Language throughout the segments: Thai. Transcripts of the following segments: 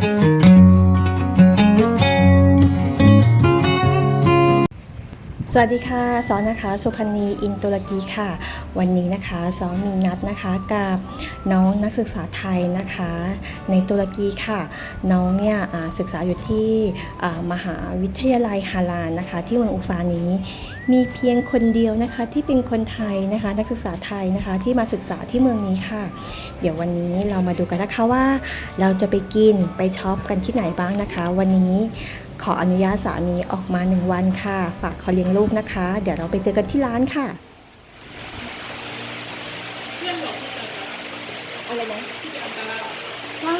ส วัสดีค่ะซอนนะคะสุพันีอินตุรกีค่ะ วันนี้นะคะซอนมีนัดนะคะกับน้องนักศึกษาไทยนะคะ ในตุรกีค่ะ น้องเนี่ยศึกษาอยู่ที่มหาวิทยาลัยฮาลานนะคะ ที่เมืองอูฟานี้ มีเพียงคนเดียวนะคะที่เป็นคนไทยนะคะ นักศึกษาไทยนะคะที่มาศึกษาที่เมืองนี้ค่ะ เดี๋ยววันนี้เรามาดูกันนะคะว่า เราจะไปกินไปช็อปกันที่ไหนบ้างนะคะ วันนี้ ขออนุญาตสามีออกมาหนึ่งวันค่ะ ฝากเขาเลี้ยงลูกนะคะ เดี๋ยวเราไปเจอกันที่ร้านค่ะเพื่อนบอกที่จะอะไรนะที่จะอันตรายใช่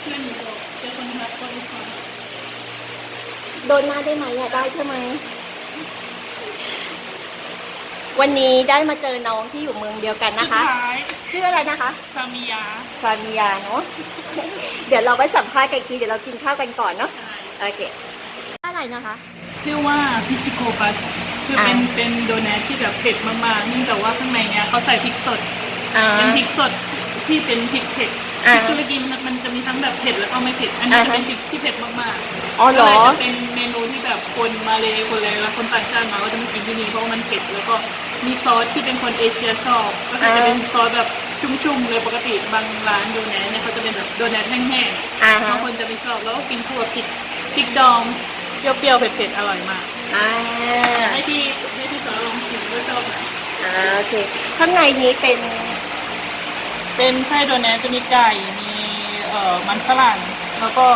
เพื่อนหนูบอกเจอคนรักคนฟังโดนมาได้ไหมอะได้ใช่ไหมวันนี้ได้มาเจอน้องที่อยู่เมืองเดียวกันนะคะ สุดท้ายชื่ออะไรนะคะ ซามิยา ฟามิยาเนาะ เดี๋ยวเราไปสัมภาษณ์กันอีกทีเดี๋ยวเรากินข้าวกันก่อนเนาะ โอเค อะไรนะคะ ชื่อว่าพิซิโกบัสคือเป็นอ่าเป็นโดนัทที่แบบเผ็ดมากๆเนื่องจากว่าข้างในเนี้ยเขาใส่พริกสดอ่าเป็นพริกสดที่เป็นพริกเผ็ดพอ่าริกตุรกีมันมันจะมีทั้งแบบเผ็ดแล้วก็ไม่เผ็ด อันนี้อ่าจะฮะเป็นพริกที่เผ็ดมากอ๋อๆเหรก็อเลยจะเป็นเมนูที่แบบคนมาเลยคนอะไรแล้วคนต่างชาติมาก็จะมากินที่นี่เพราะว่ามันเผ็ดแล้วก็มีซอสที่เป็นคนเอเชียชอบ ก็คือจะเป็นซอสแบบชุ่มๆเลยปกติบางร้านโดนัทเนี่ยเขาจะเป็นแบบโดนัทแห้งๆอ่าฮะบางคนจะไม่ชอบแล้วก็กินคู่กับพริก พริกดองเปรี้ยวๆเผ็ดๆอร่อยมาก อ่าให้พี่ให้พี่สาวลองชิมก็ชอบนะอ่าโอเค ข้างในนี้เป็นเป็นไส้โดนัทจะมีไก่มีเอ่อมันฝรั่งแล้วก็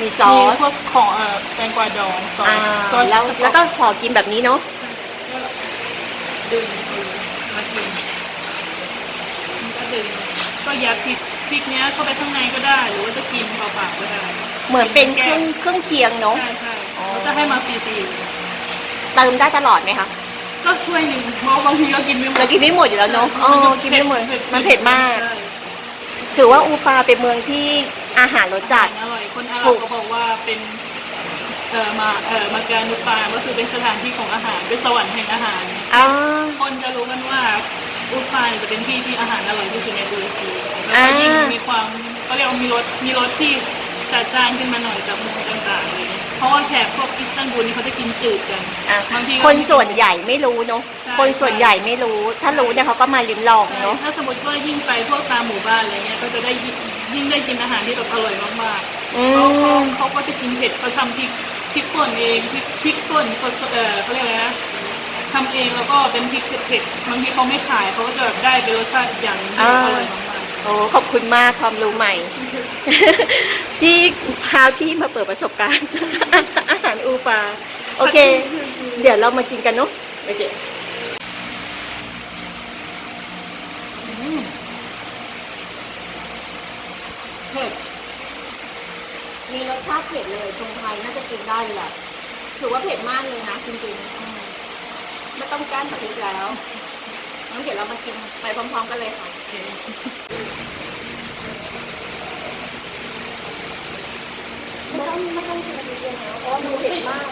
มีซอมีสพวกของเอ่อแตงกวาดองซอสอ่าซอสแล้วแล้วก็ขอกินแบบนี้เนาะดึงมากินก็ดึงก็ยัดพริกพริกเนี้ยเข้าไปข้างในก็ได้หรือว่าจะกิน เปล่าๆก็ได้เหมือนเป็นเครื่องเครื่องเคียงเนาะ ใช่ใช่อ๋อ เขาจะให้มาฟรีเติมได้ตลอดไหมคะๆก็ช่วยหนึ่งเพราะบางทีก็กินไม่หมดเรากินไม่หมดอยู่แล้วเนาะอ๋อกินไม่หมดมันเผ็ดมาก ใช่ถือว่าอูฟาเป็นเมืองที่อาหารรสจัด อร่อยคนอาหถูรับก ก็บอกว่าเป็นเออมาเออมาการนุปาก็คือเป็นสถานที่ของอาหารเป็นสวรรค์แห่งอาหาร อ่า คนจะรู้กันว่าอูฟายจะเป็นที่ที่อาหารอร่อยที่สุดในตุรกีแล้วก็ยิ่งมีความ เขาเรียกว่ามีรสมีรสที่จัดจ้านขึ้นมาหน่อยจากเมืองต่างๆเลยเพราะว่าแถบพวกอิสตันบูลนี่เขาจะกินจืดกันอะบางทีก็ คนส่วนใหญ่ไม่รู้เนาะใช่ คนส่วนใหญ่ไม่รู้ ถ้ารู้เนี่ยเขาก็มาลิ้มลองเนาะถ้าสมมติว่ายิ่งไปพวกตามหมู่บ้านอะไรเงี้ยก็จะได้ยิ่งยิ่งได้กินอาหารที่แบบอร่อยมากๆอืเขาเขามเขาก็จะกินเผ็ดเขาทำพริกพริกป่นเองพริกพริกป่นสดๆเออเขาเรียกอะไรนะทำเองแล้วก็เป็นพริกเผ็ดๆบางทีเขาไม่ขายเขาก็จะแบบได้เป็นรสชาติอีกอย่างหนึงที่อร่อยมาก โอ้ขอบคุณมากความรู้ใหม่ ที่พาพี่มาเปิดประสบการณ์ อาหารอูฟาโอเค เดี๋ยวเรามากินกันเนาะโอเคๆอืมเผ็ดมีรสชาติเผ็ดเลยคนไทยน่าจะกินได้เลยแหละถือว่าเผ็ดมากเลยนะจริงๆอืมไม่ต้องก้านกับพริกแล้ว งั้นเดี๋ยวเรามากินไปพร้อมๆกันเลยค่ะโอเคไม่ต้องไม่ต้องกินเยอะนะเพราะว่ามันเผ็ดมาก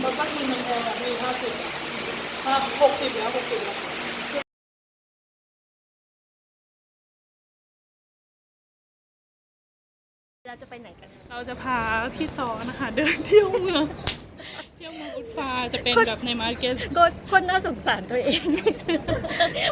แล้วก็กินมันแพงแบบมีห้าสิบห้าหกสิบแล้วหกสิบแล้วเราจะไปไหนกัน เราจะพาพี่ซอนะคะ เดินเที่ยวเมือง เที่ยวเมืองอุตฟาจะเป็นแบบในมาร์เก็ตก็คนน่าสงสารตัวเอง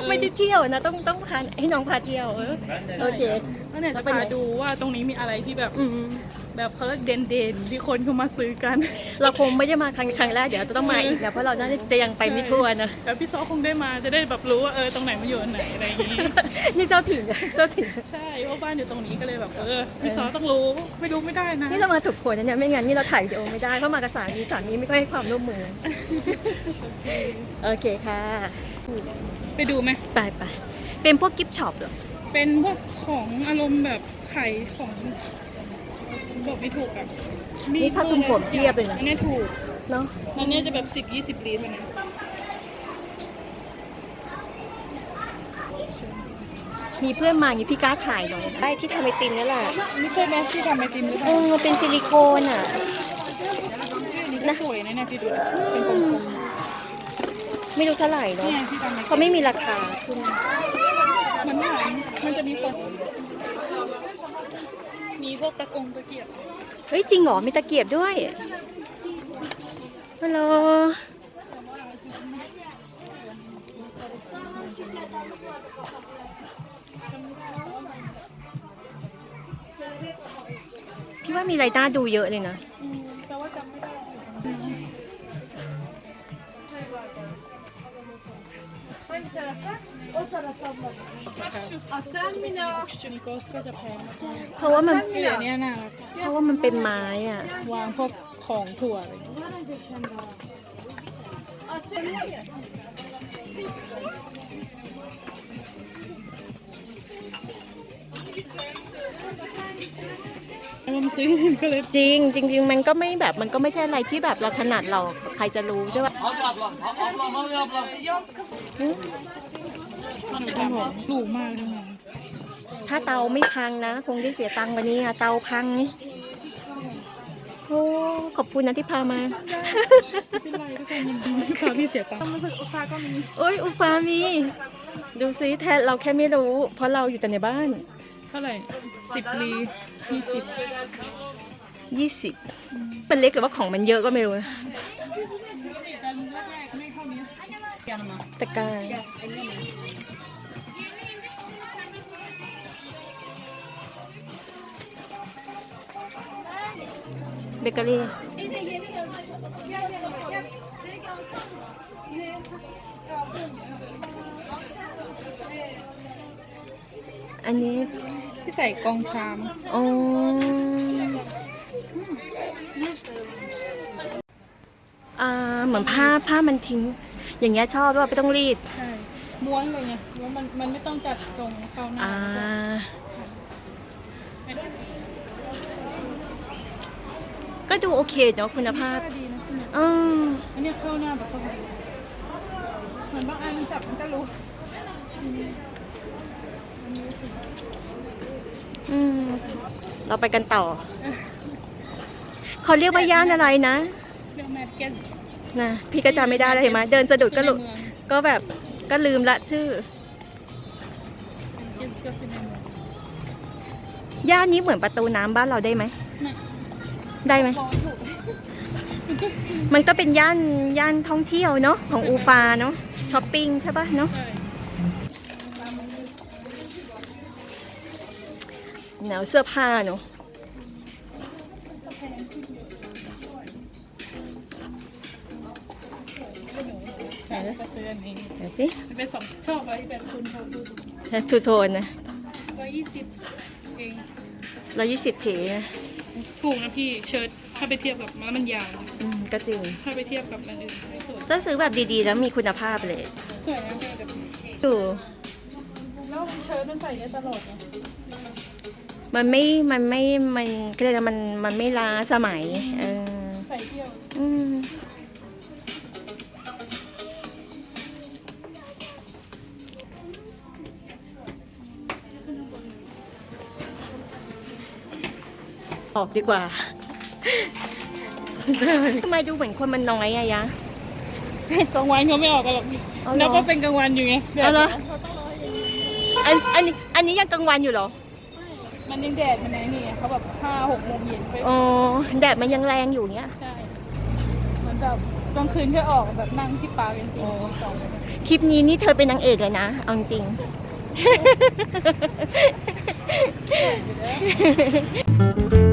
ไม่ได้เที่ยวนะ ต้องต้องพาให้น้องพาเที่ยวเออโอเคแล้วเนี่ยจะพาดูว่าตรงนี้มีอะไรที่แบบอืม แบบเขาเรียกเด่นๆที่คนเขามาซื้อกัน เราคงไม่ได้มาครั้งครั้งแรกเดี๋ยวจะต้องมาอีกนะเพราะเราน่าจะยังไปไม่ทั่วนะแต่พี่ซอคงได้มาจะได้แบบรู้ว่าเออตรงไหนมาอยู่อันไหนอะไรอย่างงี้นี่เจ้าถิ่นนะเจ้าถิ่นใช่เพราะบ้านอยู่ตรงนี้ก็เลยแบบเออพี่ซอต้องรู้ไม่รู้ไม่ได้นะนี่เรามาถูกคนนะเนี่ยไม่งั้นนี่เราถ่ายวิดีโอไม่ได้เพราะมากับสามีสามีไม่ค่อยให้ความร่วมมือโอเคค่ะ ไปดูไหมไปไปเป็นพวกกิฟต์ช็อปเหรอเป็นพวกของอารมณ์แบบไข่ของ บอกไม่ถูกอะนี่ผ้าคลุมผมเทียบเลยนะ อันนี้ถูกเนาะอันนี้จะแบบสิบยี่สิบลีเท่านั้นมีเพื่อนมาอย่างนี้พี่กล้าถ่ายหน่อยได้ที่ทำไอติมนี่แหละนี่ใช่ไหมที่ทำไอติมหรือเปเอล่าอมันเป็นซิลิโคนอะนะสวยนะเนี่ยพี่ดูดิเป็นกลมไม่รู้เท่าไหร่ๆเนาะเนี่ยที่ทำไอติเขามไม่มีราคาขึ้นมันหวานมันจะมีคน มีพวกตะกงตะเกียบเฮ้ยจริงเหรอมีตะเกียบด้วยฮัลโหลพี่ว่ามีไรน่าดูเยอะเลยนะ ชุนิโกสก็จะแพงเพราะว่ามันเหรียญเนี้ยน่ารักเพราะว่ามันเป็นไม้อะ วางพวกของถั่วอะไรอย่างเงี้ยแล้ มันซื้อก็เลยจริงจริงๆมันก็ไม่แบบมันก็ไม่ใช่อะไรที่แบบเราถนัดเราใครจะรู้ใช่ปะขนมขนมหรูมากเลยนะถ้าเตาไม่พังนะ คงได้เสียตังค์กวันนี้อะเตาพังนี่โอ้ขอบคุณนะที่พามา ไม่เป็นไรทุกคนยินดีลูกค้าพี่เสียตังค์รู้สึกลูกค้าก็มีโอ้ยอุปามี ดูซิแทนเราแค่ไม่รู้ เพราะเราอยู่แต่ในบ้านเท่าไหร่สิบลียี่สิบ20เป็นเล็กหรือว่าของมันเยอะก็ไม่รู้นะตอนแรกๆไม่เท่านี้ตะกร้าเบเกอรี่ อันนี้ที่ใส่กองชามอ๋ออ่าเหมือนผ้าผ้ามันทิ้ง อย่างเงี้ยชอบด้วยไม่ต้องรีด ใช่ ม้วนเลยไงแล้วมันมันไม่ต้องจัดตรงเข้าหน้าอ่า ก็ดูโอเคเนาะคุณภาพดีนะอืมอันเนี้ยเข้าหน้าแบบเข้าไปเหมือนบางอันจับมันก็รู้ อืม เราไปกันต่อ เขาเรียกว่าย่านอะไรนะ เรื่องแมทเกสนะพี่ก็จำไม่ได้แล้วเห็นไหมเดินสะดุดก็หลุในเมืองก็แบบก็ลืมละชื่อเกสก็เป็นในเมืองย่านนี้เหมือนประตูน้ำบ้านเราได้ไหมไม่ได้ไหม บอกถูกมันก็เป็นย่านย่านท่องเที่ยวเนาะของอูฟาเนาะช้อปปิ้งใช่ปะเนาะใช่ แนวเสื้อผ้าเนาะใช่ก็ซื้ออันนี้เดี๋ยวสิมันเป็นสองชอบไว้แบบคุณเขาดูทูโทนนะร้อยยี่สิบเองร้อยยี่สิบเถนะถูกนะพี่เชิ้ตถ้าไปเทียบกับแล้วมันยาวอืมก็จริง ถ้าไปเทียบกับอันอื่นไม่สวยจะซื้อแบบดีๆ แล้วมีคุณภาพเลย สวยนะพี่แบบดูแล้วเชิ้ตมันใส่ได้ตลอดไง มันไม่ มันไม่ มันก็เลยกว่ามัน มันไม่ล้าสมัย เออใส่เที่ยวอืมออกดีกว่า ทำไมดูเหมือนคนมันน้อยอะยะ กลางวันเขาไม่ออกกันหรอกพี่เอาเหรอแล้วก็เป็นกลางวันอยู่ไงแดดเอาเหรอเขาต้องรออย่างนี้อันอันนี้อันนี้ยังกลางวันอยู่เหรอ มันยังแดดมันไงนี่ไงเขาแบบห้าหกโมงเย็นไปอ๋อแดดมันยังแรงอยู่เนี้ย ใช่เหมือนแบบกลางคืนแค่ออกแบบนั่งที่ปาร์กันตีอ๋อสองคลิปนี้นี่เธอเป็นนางเอกเลยนะ เอาจริง อยู่แล้ว